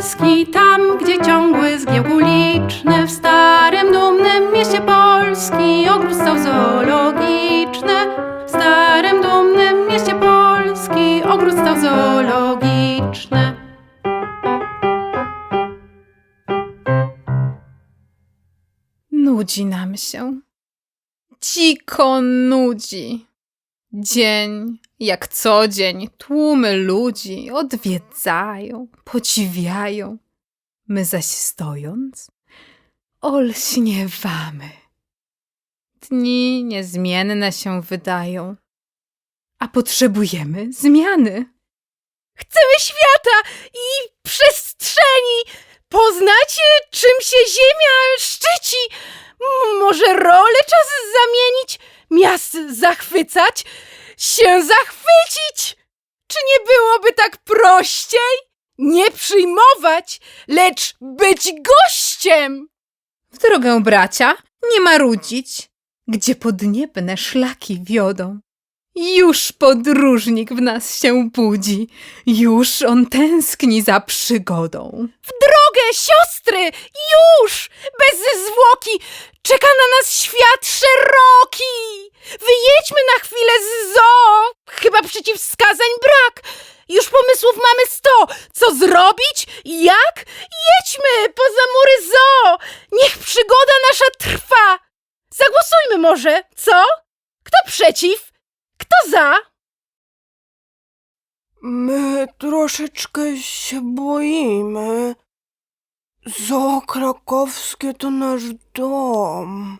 wolski, tam, gdzie ciągły zgiełk uliczny, w starym, dumnym mieście Polski ogród stał zoologiczny. W starym, dumnym mieście Polski ogród stał zoologiczny. Nudzi nam się. Dziko nudzi. Dzień jak co dzień tłumy ludzi odwiedzają, podziwiają. My zaś stojąc, olśniewamy. Dni niezmienne się wydają, a potrzebujemy zmiany. Chcemy świata i przestrzeni, poznać, czym się ziemia szczyci. Może rolę czas zamienić, miast zachwycać, się zachwycić. Czy nie byłoby tak prościej? Nie przyjmować, lecz być gościem. W drogę bracia nie marudzić, gdzie podniebne szlaki wiodą. Już podróżnik w nas się budzi, już on tęskni za przygodą. Drogę, siostry, już! Bez zwłoki! Czeka na nas świat szeroki! Wyjedźmy na chwilę z zoo! Chyba przeciwwskazań brak! Już pomysłów mamy sto! Co zrobić? Jak? Jedźmy poza mury zoo! Niech przygoda nasza trwa! Zagłosujmy może, co? Kto przeciw? Kto za? My troszeczkę się boimy. Zoo krakowskie to nasz dom.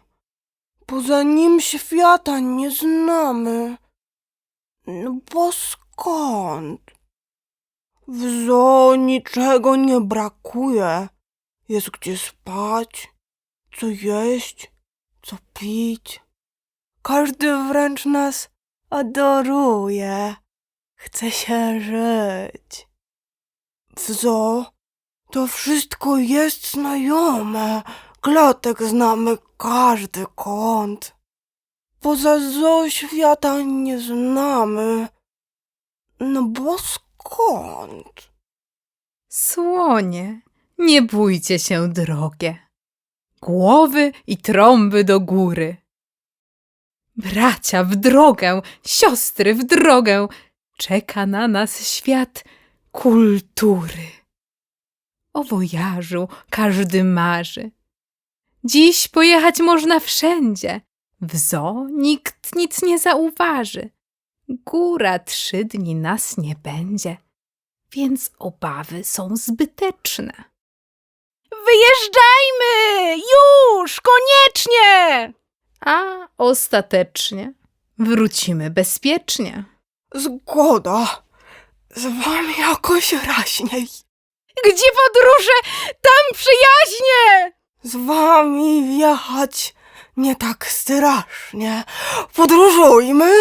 Poza nim świata nie znamy. No bo skąd? W zoo niczego nie brakuje. Jest gdzie spać, co jeść, co pić. Każdy wręcz nas adoruje. Chce się żyć. W zoo to wszystko jest znajome. Klatek znamy każdy kąt. Poza zoo świata nie znamy. No bo skąd? Słonie, nie bójcie się drogie. Głowy i trąby do góry. Bracia w drogę, siostry w drogę, czeka na nas świat kultury. O wojażu każdy marzy. Dziś pojechać można wszędzie. W zoo nikt nic nie zauważy. Góra trzy dni nas nie będzie, więc obawy są zbyteczne. Wyjeżdżajmy! Już! Koniecznie! A ostatecznie wrócimy bezpiecznie. Zgoda. Z wami jakoś raźniej. Gdzie podróże, tam przyjaźnie! Z wami wjechać nie tak strasznie. Podróżujmy.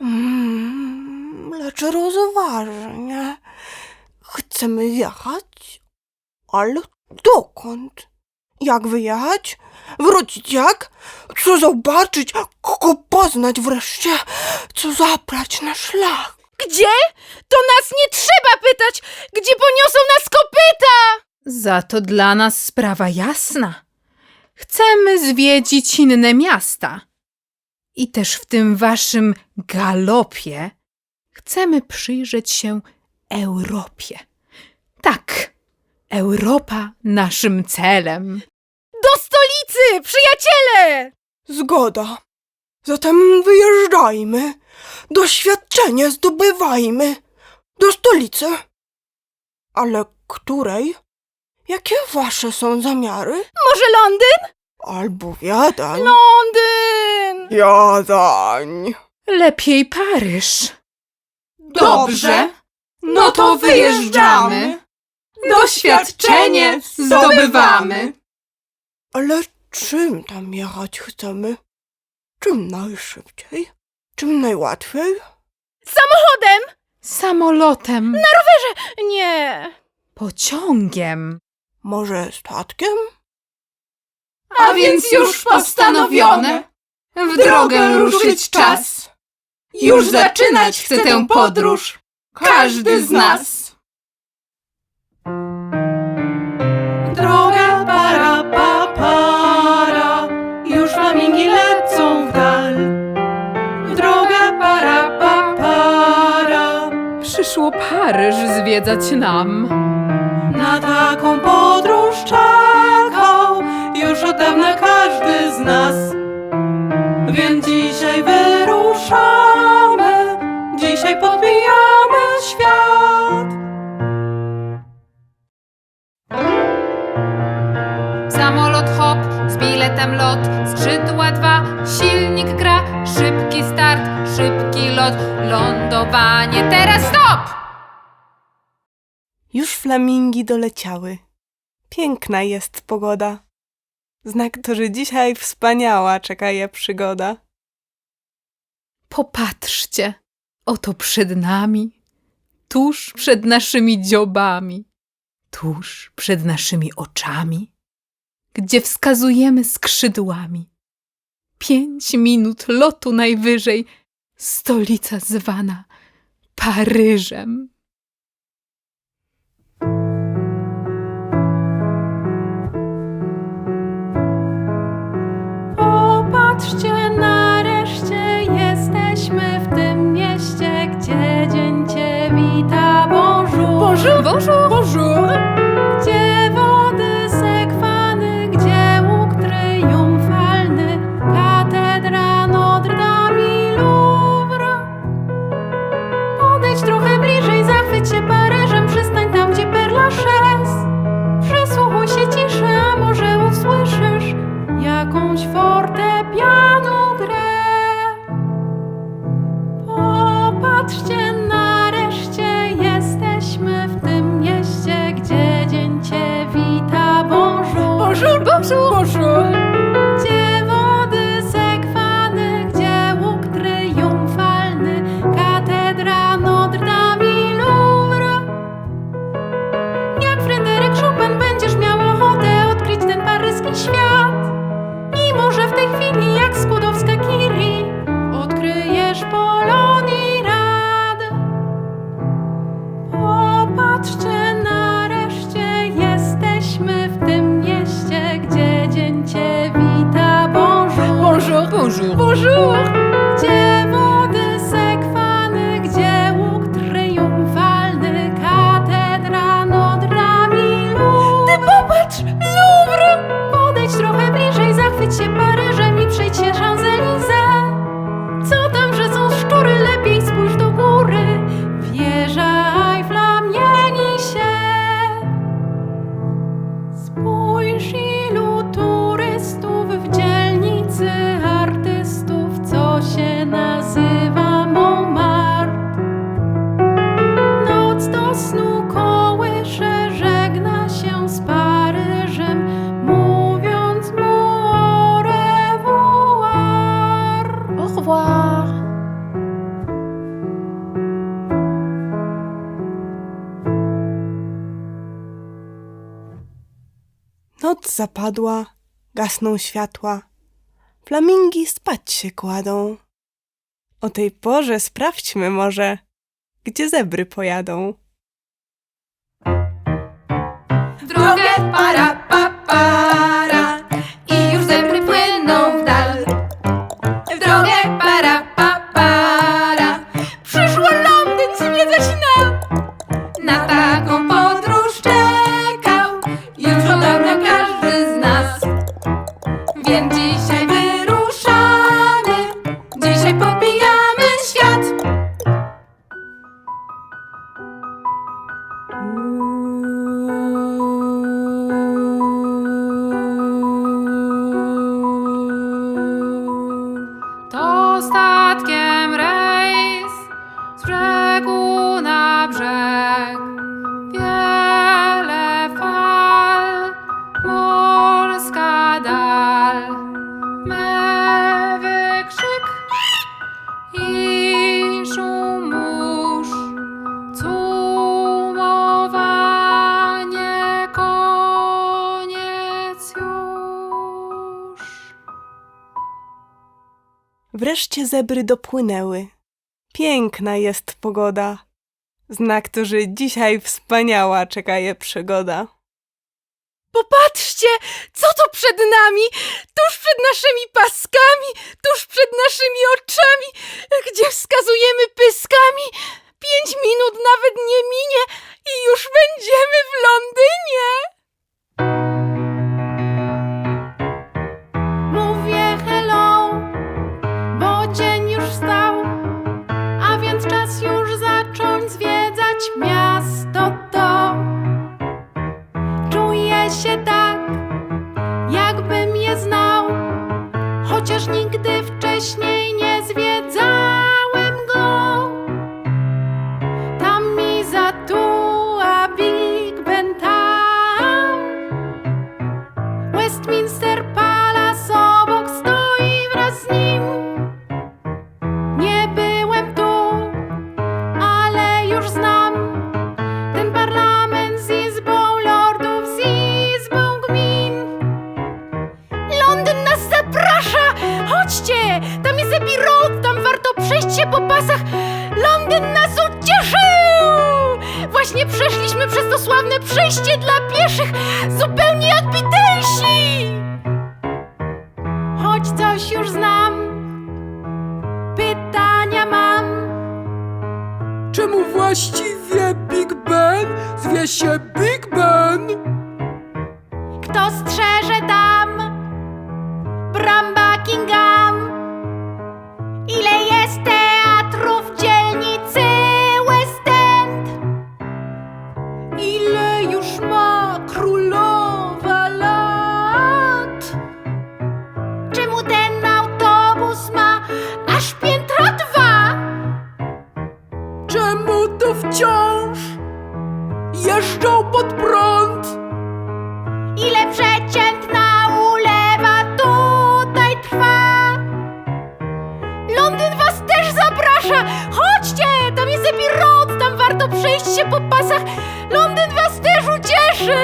Mm, lecz rozważnie. Chcemy wjechać, ale dokąd? Jak wyjechać? Wrócić jak? Co zobaczyć? Kogo poznać wreszcie? Co zabrać na szlak? Gdzie? To nas nie trzeba pytać, gdzie poniosą nas kopyta! Za to dla nas sprawa jasna. Chcemy zwiedzić inne miasta. I też w tym waszym galopie chcemy przyjrzeć się Europie. Tak, Europa naszym celem. Do stolicy, przyjaciele! Zgoda. Zatem wyjeżdżajmy. Doświadczenie zdobywajmy. Do stolicy. Ale której? Jakie wasze są zamiary? Może Londyn? Albo Wiedeń. Londyn! Wiedeń. Lepiej Paryż. Dobrze. no to wyjeżdżamy. Doświadczenie zdobywamy. Ale czym tam jechać chcemy? Czym najszybciej? Czym najłatwiej? Samochodem! Samolotem, Nie. pociągiem. Może statkiem? A więc już postanowione. W drogę ruszyć czas. Już zaczynać chce tę podróż. Każdy z nas. Droga para, pa, para, już flamingi lecą Przyszło Paryż zwiedzać nam. na taką podróż czekał już od dawna każdy z nas. Więc dzisiaj wyruszamy, dzisiaj podbijamy świat. Samolot hop, z biletem lot, skrzydła dwa, silnik gra, szybki start, szybki lot, lądowanie, teraz stop! Już flamingi doleciały. Piękna jest pogoda. Znak to, że dzisiaj wspaniała czeka je przygoda. Popatrzcie, oto przed nami, tuż przed naszymi dziobami, tuż przed naszymi oczami, gdzie wskazujemy skrzydłami. Pięć minut lotu najwyżej, stolica zwana Paryżem. Popatrzcie, nareszcie jesteśmy w tym mieście, gdzie dzień cię wita. Bonjour, bonjour, Bonjour! Zapadła, gasną światła. Flamingi spać się kładą. O tej porze sprawdźmy może, gdzie zebry pojadą. Drogę para, pa, para i już zebry płyną w dal. W drogę para, pa, para przyszło Londyn zwiedzać nam. Na taką podróż Wreszcie zebry dopłynęły. Piękna jest pogoda. Znak to, że dzisiaj wspaniała czeka je przygoda. Popatrzcie, co to przed nami, tuż przed naszymi paskami, tuż przed naszymi oczami, gdzie wskazujemy pyskami. Pięć minut nawet nie minie i już będziemy w Londynie. się po pasach. Londyn was też ucieszy!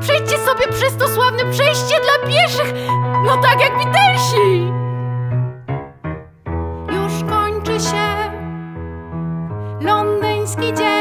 Przejdźcie sobie przez to sławne przejście dla pieszych, no tak jak Beatlesi! Już kończy się londyński dzień.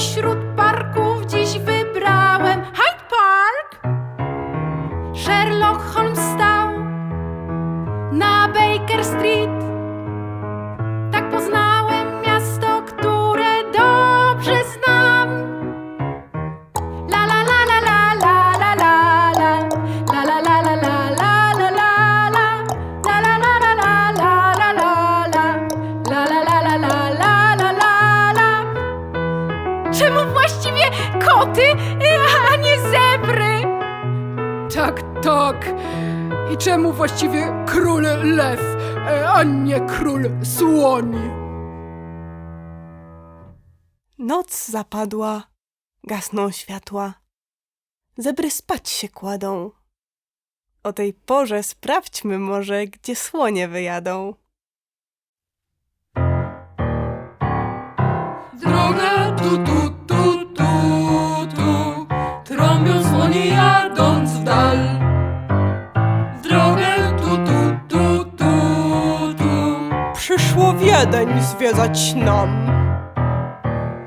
pośród parku I czemu właściwie król lew, e, a nie król słoni? Noc zapadła, gasną światła. Zebry spać się kładą. O tej porze sprawdźmy może, gdzie słonie wyjadą. Droga tu tu Wiedeń zwiedzać nam.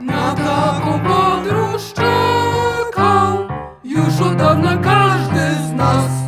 Na taką podróż czekał już od dawna każdy z nas.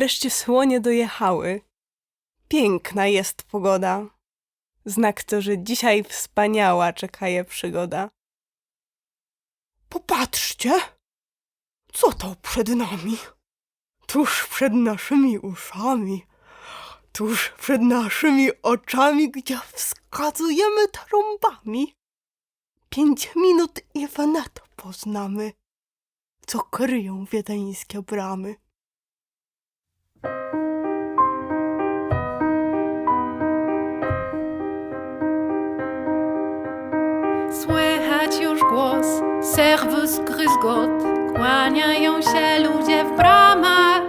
Wreszcie słonie dojechały. Piękna jest pogoda. Znak to, że dzisiaj wspaniała czeka je przygoda. Popatrzcie! Co to przed nami? Tuż przed naszymi uszami, tuż przed naszymi oczami, gdzie wskazujemy trąbami. Pięć minut i Wanetę poznamy, co kryją wiedeńskie bramy. Słychać już głos, serwus gryzgot, kłaniają się ludzie w bramach.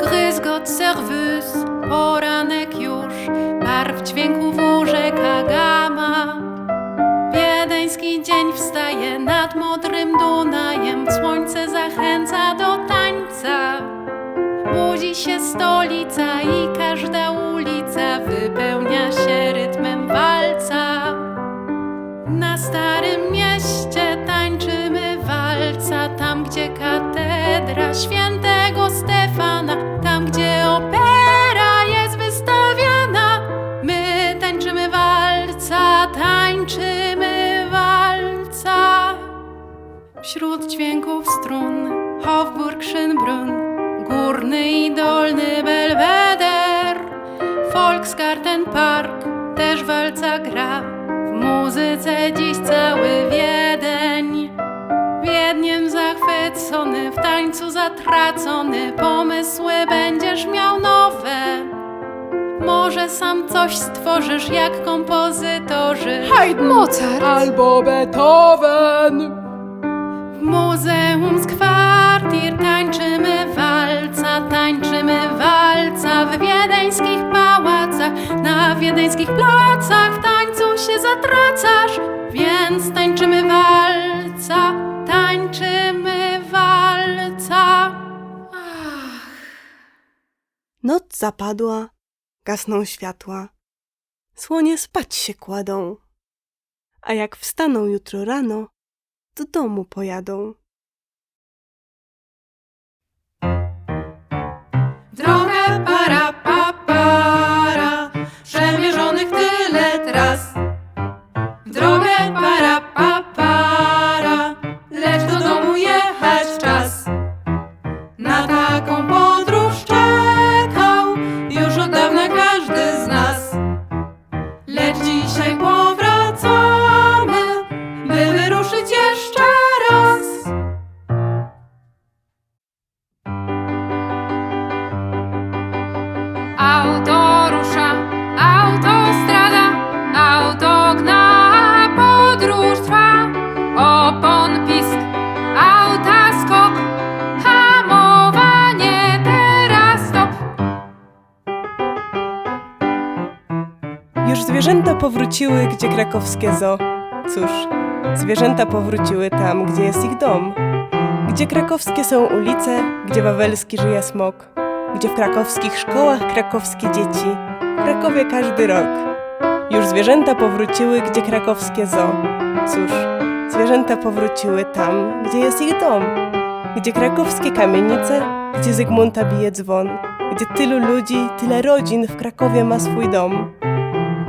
Gryzgot, serwus, poranek już, barw dźwięków urzeka gama. Wiedeński dzień wstaje nad modrym Dunajem, słońce zachęca do tańca. Budzi się stolica i Starym Mieście tańczymy walca, tam gdzie katedra świętego Stefana, tam gdzie opera jest wystawiana. My tańczymy walca, tańczymy walca. Wśród dźwięków strun, Hofburg, Schönbrunn, górny i dolny Belweder, Volksgarten Park też walca gra. Cały Wiedeń. Wiedniem zachwycony, w tańcu zatracony, pomysły będziesz miał nowe. Może sam coś stworzysz jak kompozytorzy. Haydn, Mozart. Albo Beethoven. W Muzeum Skwartir tańczymy walca, tańczymy walca w wiedeńskich pałacach, na wiedeńskich placach w tańcu się zatracasz, więc tańczymy walca, tańczymy walca. Ach. Noc zapadła, gasną światła. Słonie spać się kładą. A jak wstaną jutro rano, do domu pojadą. Na krakowskie zoo. Cóż, zwierzęta powróciły tam, gdzie jest ich dom. Gdzie krakowskie są ulice, gdzie wawelski żyje smok. Gdzie w krakowskich szkołach krakowskie dzieci. W Krakowie każdy rok. Już zwierzęta powróciły, gdzie krakowskie zoo. Cóż, zwierzęta powróciły tam, gdzie jest ich dom. Gdzie krakowskie kamienice, gdzie Zygmunta bije dzwon. Gdzie tylu ludzi, tyle rodzin w Krakowie ma swój dom.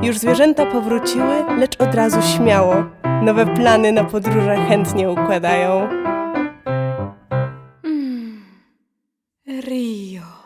Już zwierzęta powróciły, lecz od razu śmiało. Nowe plany na podróże chętnie układają. Rio.